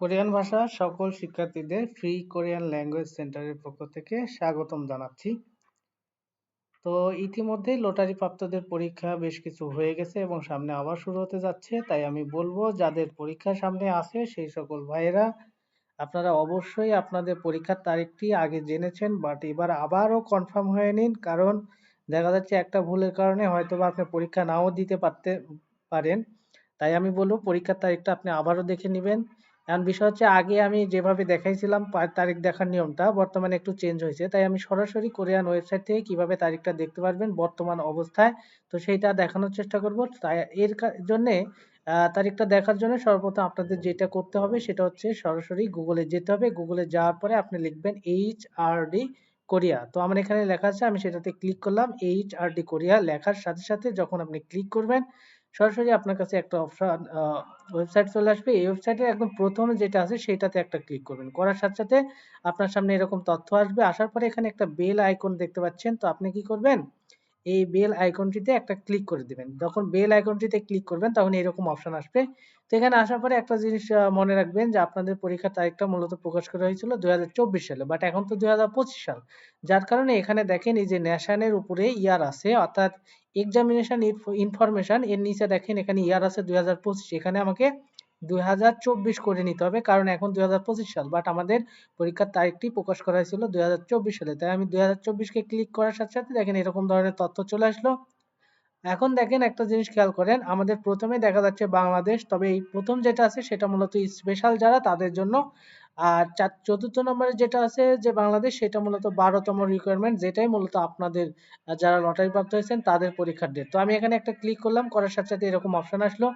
Korean ভাষা সকল শিক্ষার্থীদের ফ্রি কোরিয়ান ল্যাঙ্গুয়েজ সেন্টারের পক্ষ থেকে স্বাগতম জানাচ্ছি। তো ইতিমধ্যেই লটারি প্রাপ্তদের পরীক্ষা বেশ কিছু হয়ে গেছে এবং সামনে আবার শুরু হতে যাচ্ছে। তাই আমি বলব, যাদের পরীক্ষা সামনে আছে, সেই সকল ভাইয়েরা, আপনারা অবশ্যই আপনাদের পরীক্ষার তারিখটি আগে জেনেছেন বাট এবার আবারও কনফার্ম হয়ে নিন, কারণ দেখা যাচ্ছে একটা ভুলের কারণে হয়তো বা আপনি পরীক্ষা নাও দিতে পারতে, পারেন। তাই আমি বলব, পরীক্ষার তারিখটা আপনি আবারও দেখে নেবেন। এখন বিষয় হচ্ছে আগে আমি যেভাবে দেখাইছিলাম তারিখ দেখার নিয়মটা বর্তমানে একটু চেঞ্জ হয়েছে। তাই আমি সরাসরি কোরিয়ান ওয়েবসাইট থেকে কীভাবে তারিখটা দেখতে পারবেন, বর্তমান অবস্থায়। তো সেইটা দেখানোর চেষ্টা করব। তাই এর জন্যে তারিখটা দেখার জন্য সর্বপ্রথম আপনাদের যেটা করতে হবে সেটা হচ্ছে সরাসরি গুগলে যেতে হবে। গুগলে যাওয়ার পরে আপনি লিখবেন এইচ আর ডি কোরিয়া। তো আমার এখানে লেখা আছে, আমি সেটাতে ক্লিক করলাম এইচ আর ডি কোরিয়া লেখার সাথে সাথে যখন আপনি ক্লিক করবেন সরাসরি আপনার কাছে একটা অপশন ওয়েবসাইট চলে আসবে। এই ওয়েবসাইটের একদম প্রথমে যেটা আছে সেটাতে একটা ক্লিক করবেন। করার সাথে সাথে আপনার সামনে এরকম তথ্য আসবে। আসার পরে এখানে একটা বেল আইকন দেখতে পাচ্ছেন। তো আপনি কি করবেন? এই বেল আইকনটিতে একটা ক্লিক করে দিবেন। যখন বেল আইকনটিতে ক্লিক করবেন, তখন এরকম অপশন আসবে। তো এখানে আসার পরে একটা জিনিস মনে রাখবেন যে আপনাদের পরীক্ষার তারিখটা মূলত প্রকাশ করা হয়েছিল দুই হাজার চব্বিশ সালে বাট এখন তো দুই হাজার পঁচিশ সাল। যার কারণে এখানে দেখেন এই যে ন্যাশনের উপরে ইয়ার আছে, অর্থাৎ এক্সামিনেশন ইনফরমেশন এর নিচে দেখেন এখানে ইয়ার আছে দুই এখানে আমাকে দুই হাজার চব্বিশ করে নিতে হবে, কারণ এখন দুই হাজার পঁচিশ সাল বাট আমাদের পরীক্ষার তারিখটি প্রকাশ করা হয়েছিল দুই হাজার চব্বিশ সালে, তাই আমি দুই কে ক্লিক করার সাথে সাথে দেখেন এরকম ধরনের তথ্য চলে আসলো। এখন দেখেন একটা জিনিস খেয়াল করেন, আমাদের প্রথমে দেখা যাচ্ছে বাংলাদেশ, তবে এই প্রথম যেটা আছে সেটা মূলত স্পেশাল যারা, তাদের জন্য। আর চার, চতুর্থ নম্বরে যেটা আছে যে বাংলাদেশ, সেটা মূলত বারোতম রিকোয়ারমেন্ট যেটাই মূলত আপনাদের, যারা লটারি প্রাপ্ত হয়েছেন, তাদের পরীক্ষার ডেট তো আমি এখানে একটা ক্লিক করলাম, করার সাথে সাথে এরকম অপশন আসলো।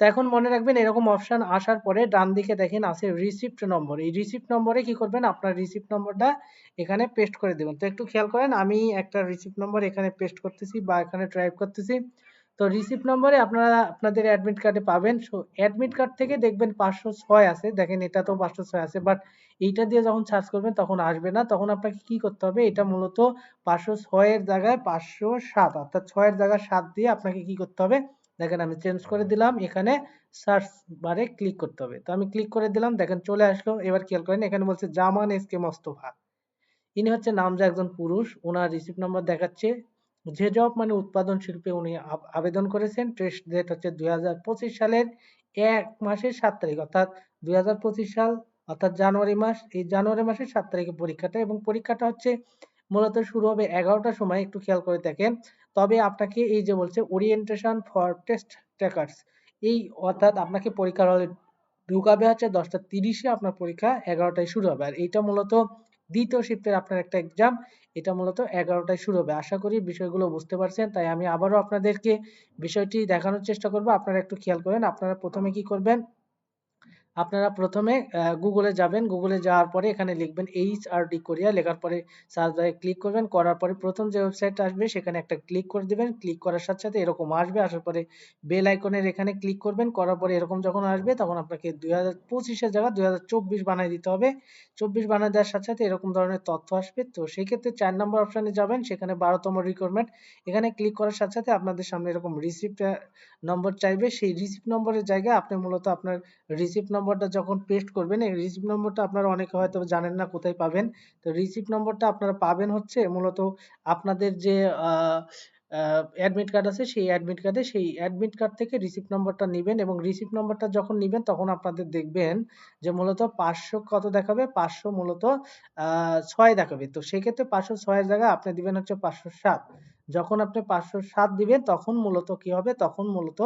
তো এখন মনে রাখবেন এরকম অপশন আসার পরে ডান দিকে দেখেন আছে রিসিপ্ট নম্বর এই রিসিপ্ট নম্বরে কি করবেন? আপনার রিসিপ্ট নম্বরটা এখানে পেস্ট করে দেবেন। তো একটু খেয়াল করেন, আমি একটা রিসিপ্ট নম্বর এখানে পেস্ট করতেছি বা এখানে টাইপ করতেছি। তো রিসিপ্ট নম্বরে আপনারা আপনাদের অ্যাডমিট কার্ডে পাবেন। সো অ্যাডমিট কার্ড থেকে দেখবেন পাঁচশো ছয় আছে। দেখেন এটা তো পাঁচশো ছয় আছে বাট এইটা দিয়ে যখন সার্চ করবেন তখন আসবে না। তখন আপনাকে কি করতে হবে? এটা মূলত পাঁচশো ছয়ের জায়গায় পাঁচশো সাত, অর্থাৎ ছয়ের জায়গায় সাত দিয়ে আপনাকে কি করতে হবে? দেখেন আমি চেঞ্জ করে দিলাম, এখানে সার্চ বারে ক্লিক করতে হবে। তো আমি ক্লিক করে দিলাম, দেখেন চলে আসলো, এবার খেয়াল করেন, এখানে বলছে জামান এস কে মস্তফা। ইনি হচ্ছে নামজা একজন পুরুষ ওনার রিসিপ্ট নাম্বার দেখাচ্ছে। যে জব মানে উৎপাদন শিল্পে উনি আবেদন করেছেন। টেস্ট ডেট হচ্ছে দুই হাজার পঁচিশ সালের এক মাসের সাত তারিখ, অর্থাৎ দুই হাজার পঁচিশ সাল, অর্থাৎ জানুয়ারি মাস। এই জানুয়ারি মাসের সাত তারিখে পরীক্ষাটা, এবং পরীক্ষাটা হচ্ছে মূলত শুরু হবে এগারোটার সময়, একটু খেয়াল করে দেখেন। তবে আপনাকে এই যে বলছে ওরিয়েন্টেশন ফর টেস্ট টেকার্স এই অর্থাৎ আপনাকে পরীক্ষার হলে ঢুকাবে হচ্ছে দশটা তিরিশে, আপনার পরীক্ষা এগারোটায় শুরু হবে। আর এইটা মূলত দ্বিতীয় শিফটের আপনার একটা এক্সাম এটা মূলত এগারোটায় শুরু হবে। আশা করি বিষয়গুলো বুঝতে পারছেন, তাই আমি আবারও আপনাদেরকে বিষয়টি দেখানোর চেষ্টা করব। আপনারা একটু খেয়াল করেন, আপনারা প্রথমে কি করবেন? আপনারা প্রথমে গুগলে যাবেন। গুগলে যাওয়ার পরে এখানে লিখবেন এইচ আর ডি কোরিয়া লেখার পরে সার্চ বারে ক্লিক করবেন। করার পরে প্রথম যে ওয়েবসাইটটা আসবে, সেখানে একটা ক্লিক করে দেবেন। ক্লিক করার সাথে সাথে এরকম আসবে। আসার পরে বেল আইকনের এখানে ক্লিক করবেন। করার পরে এরকম যখন আসবে, তখন আপনাকে দুই হাজার পঁচিশের জায়গা দুই হাজার চব্বিশ বানাই দিতে হবে। চব্বিশ বানাই দেওয়ার সাথে সাথে এরকম ধরনের তথ্য আসবে। তো সেই ক্ষেত্রে চার নম্বর অপশানে যাবেন। সেখানে বারোতম রিকোয়ারমেন্ট এখানে ক্লিক করার সাথে সাথে আপনাদের সামনে এরকম রিসিপ্ট নম্বর চাইবে, সেই রিসিপ্ট নম্বরের জায়গায় আপনি মূলত আপনার রিসিপ্ট নম্বরটা যখন পেস্ট করবেন, এই রিসিপ্ট নম্বরটা আপনারা অনেকে হয়তো জানেন না কোথায় পাবেন। তো রিসিপ্ট নম্বরটা আপনারা পাবেন হচ্ছে মূলত আপনাদের যে অ্যাডমিট কার্ড আছে, সেই অ্যাডমিট কার্ডে সেই অ্যাডমিট কার্ড থেকে রিসিপ্ট নম্বরটা নেবেন এবং রিসিপ্ট নম্বরটা যখন নেবেন, তখন আপনাদের দেখবেন যে মূলত পাঁচশো কত দেখাবে? পাঁচশো মূলত ছয় দেখাবে। তো সেক্ষেত্রে পাঁচশো ছয়ের জায়গায় আপনি দিবেন হচ্ছে পাঁচশো সাত। যখন আপনি পাঁচশো সাত দিবেন তখন মূলত কি হবে? তখন মূলত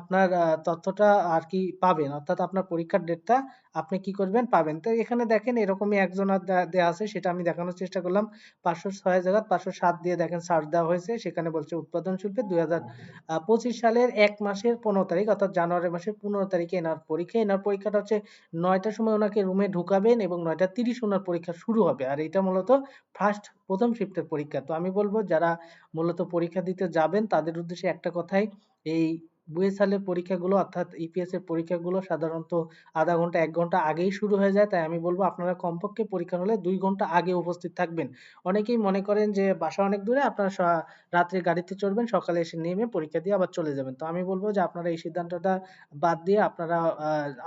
আপনার তথ্যটা আর কি পাবেন। অর্থাৎ আপনার পরীক্ষার ডেটটা আপনি কি করবেন পাবেন। তো এখানে দেখেন এরকমই একজনের দেওয়া আছে, সেটা আমি দেখানোর চেষ্টা করলাম। পাঁচশো ছয় জায়গা, পাঁচশো সাত দিয়ে দেখেন সার্চ দেওয়া হয়েছে। সেখানে বলছে উৎপাদন শিল্পে দুই পঁচিশ সালের এক মাসের পনেরো তারিখ, অর্থাৎ জানুয়ারি মাসের পনেরো তারিখে এনার পরীক্ষা। এনার পরীক্ষাটা হচ্ছে নয়টার সময় ওনাকে রুমে ঢুকাবেন এবং নয়টা তিরিশ ওনার পরীক্ষা শুরু হবে। আর এটা মূলত ফার্স্ট প্রথম শিফটের পরীক্ষা। তো আমি বলব, যারা মূলত পরীক্ষা দিতে যাবেন, তাদের উদ্দেশ্যে একটা কথাই, এই বুয়েসালের পরীক্ষাগুলো, অর্থাৎ ইপিএস এর পরীক্ষাগুলো সাধারণত আধা ঘণ্টা, এক ঘণ্টা আগেই শুরু হয়ে যায়। তাই আমি বলব আপনারা কমপক্ষে পরীক্ষা হলে দুই ঘণ্টা আগে উপস্থিত থাকবেন। অনেকেই মনে করেন যে বাসা অনেক দূরে, আপনারা রাত্রে গাড়িতে চড়বেন, সকালে এসে নেমে পরীক্ষা দিয়ে আবার চলে যাবেন। তো আমি বলব যে আপনারা এই সিদ্ধান্তটা বাদ দিয়ে আপনারা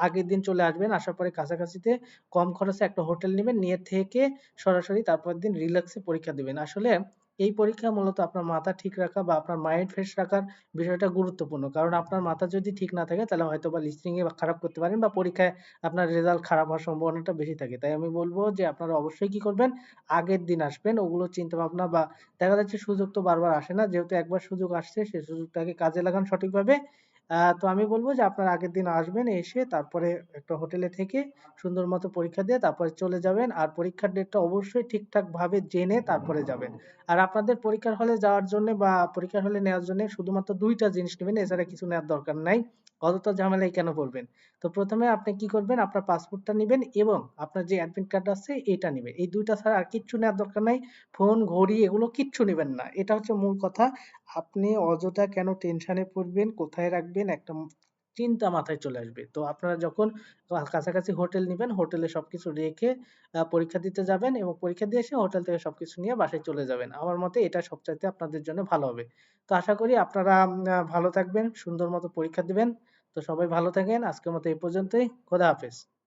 আগের দিন চলে আসবেন। আসার পরে কাছাকাছিতে কম খরচে একটা হোটেল নেবেন। নিয়ে থেকে সরাসরি তারপর দিন রিল্যাক্সে পরীক্ষা দেবেন। আসলে এই পরীক্ষা মূলত আপনার মাথা ঠিক রাখা বা আপনার মাইন্ড ফ্রেশ রাখার বিষয়টা গুরুত্বপূর্ণ। কারণ আপনার মাথা যদি ঠিক না থাকে, তাহলে হয়তো বা লিস্টিংয়ে খারাপ করতে পারেন বা পরীক্ষায় আপনার রেজাল্ট খারাপ হওয়ার সম্ভাবনাটা বেশি থাকে। তাই আমি বলব যে আপনারা অবশ্যই কি করবেন, আগের দিন আসবেন, ওগুলো চিন্তা ভাবনা বা দেখা যাচ্ছে সুযোগ তো বারবার আসে না, যেহেতু একবার সুযোগ আসছে সেই সুযোগটাকে কাজে লাগান সঠিকভাবে। তো আমি বলব যে আপনারা আগের দিন আসবেন, এসে তারপরে একটা হোটেলে থেকে সুন্দর মতো পরীক্ষা দিয়ে তারপরে চলে যাবেন। আর পরীক্ষার ডেটটা অবশ্যই ঠিকঠাক ভাবে জেনে তারপরে যাবেন। আর আপনাদের পরীক্ষার হলে যাওয়ার জন্য বা পরীক্ষার হলে নেওয়ার জন্য শুধুমাত্র দুইটা জিনিস নেবেন, এছাড়া কিছু নেওয়ার দরকার নাই। অতটা ঝামেলায় কেন পড়বেন? তো প্রথমে আপনি কি করবেন, আপনার পাসপোর্টটা নেবেন এবং আপনার যে অ্যাডমিট কার্ড আছে এটা নেবেন। এই দুইটা ছাড়া আর কিচ্ছু নেওয়ার দরকার নাই। ফোন, ঘড়ি এগুলো কিচ্ছু নেবেন না। এটা হচ্ছে মূল কথা। আপনি অযথা কেন টেনশনে পড়বেন? কোথায় রাখবেন? একটা চিন্তা মাথায় চলে আসবে। তো আপনারা যখন কাছাকাছি হোটেল নেবেন হোটেলে সবকিছু রেখে পরীক্ষা দিতে যাবেন এবং পরীক্ষা দিয়ে এসে হোটেল থেকে সবকিছু নিয়ে বাসায় চলে যাবেন। আমার মতে এটা সবচাইতে আপনাদের জন্য ভালো হবে। তো আশা করি আপনারা ভালো থাকবেন, সুন্দর মতো পরীক্ষা দিবেন। তো সবাই ভালো থাকেন। আজকের মতো এই পর্যন্তই। খোদা হাফেজ।